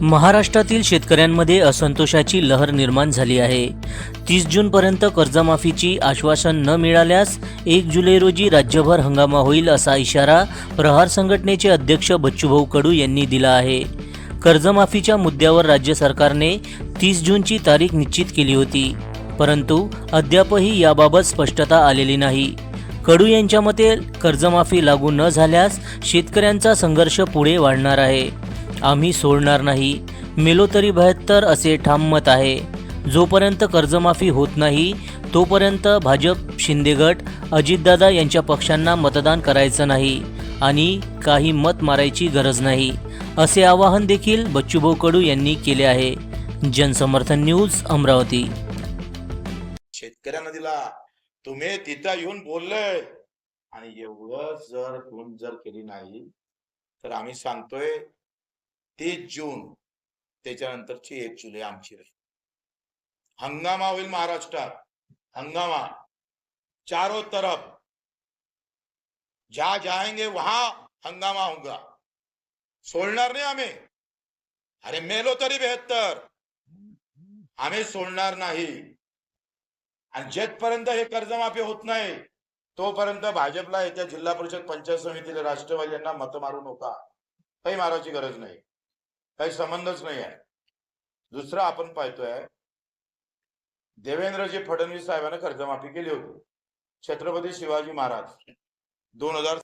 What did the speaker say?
महाराष्ट्रातील शेतकऱ्यांमध्ये असंतोषाची लहर निर्माण झाली आहे. तीस जूनपर्यंत कर्जमाफीची आश्वासन न मिळाल्यास एक जुलै रोजी राज्यभर हंगामा होईल असा इशारा प्रहार संघटनेचे अध्यक्ष बच्चूभाऊ कडू यांनी दिला आहे. कर्जमाफीच्या मुद्द्यावर राज्य सरकारने तीस जूनची तारीख निश्चित केली होती. परंतु अद्यापही याबाबत स्पष्टता आलेली नाही. कडू यांच्या मते कर्जमाफी लागू न झाल्यास शेतकऱ्यांचा संघर्ष पुढे वाढणार आहे. आम्ही सोडणार नाही. मेलो तरी बहात्तर असे ठाम मत आहे. जोपर्यंत कर्जमाफी होत नाही तोपर्यंत भाजप शिंदेगट अजितदादा यांच्या पक्षांना मतदान करायचं नाही आणि काही मत मारायची गरज नाही. असे आवाहन देखील बच्चूभाऊ कडू यांनी केले आहे. जनसमर्थन न्यूज अमरावती. शेतकऱ्यांना दिला. तुम्ही तिथं येऊन बोलले. आणि एवढं जर जर केली नाही तर आम्ही सांगतोय तीस जून त्याच्यानंतरची एक जुलै आमची राहील हंगामा होईल महाराष्ट्रात. हंगामा. चारों तरफ. जहां जाएंगे वहां हंगामा होगा सोडणार नाही आम्ही. अरे मेलो तरी बेहत्तर. आम्ही सोडणार नाही. आणि जेथपर्यंत हे कर्जमाफी होत नाही तोपर्यंत भाजपला येत्या जिल्हा परिषद पंचायत समितीला राष्ट्रवादी यांना मत मारू नका. काही मारायची गरज नाही. काही संबंधच नाही आहे. दुसरं आपण पाहतोय देवेंद्रजी फडणवीस साहेबांना कर्जमाफी केली होती. छत्रपती शिवाजी महाराज दोन हजार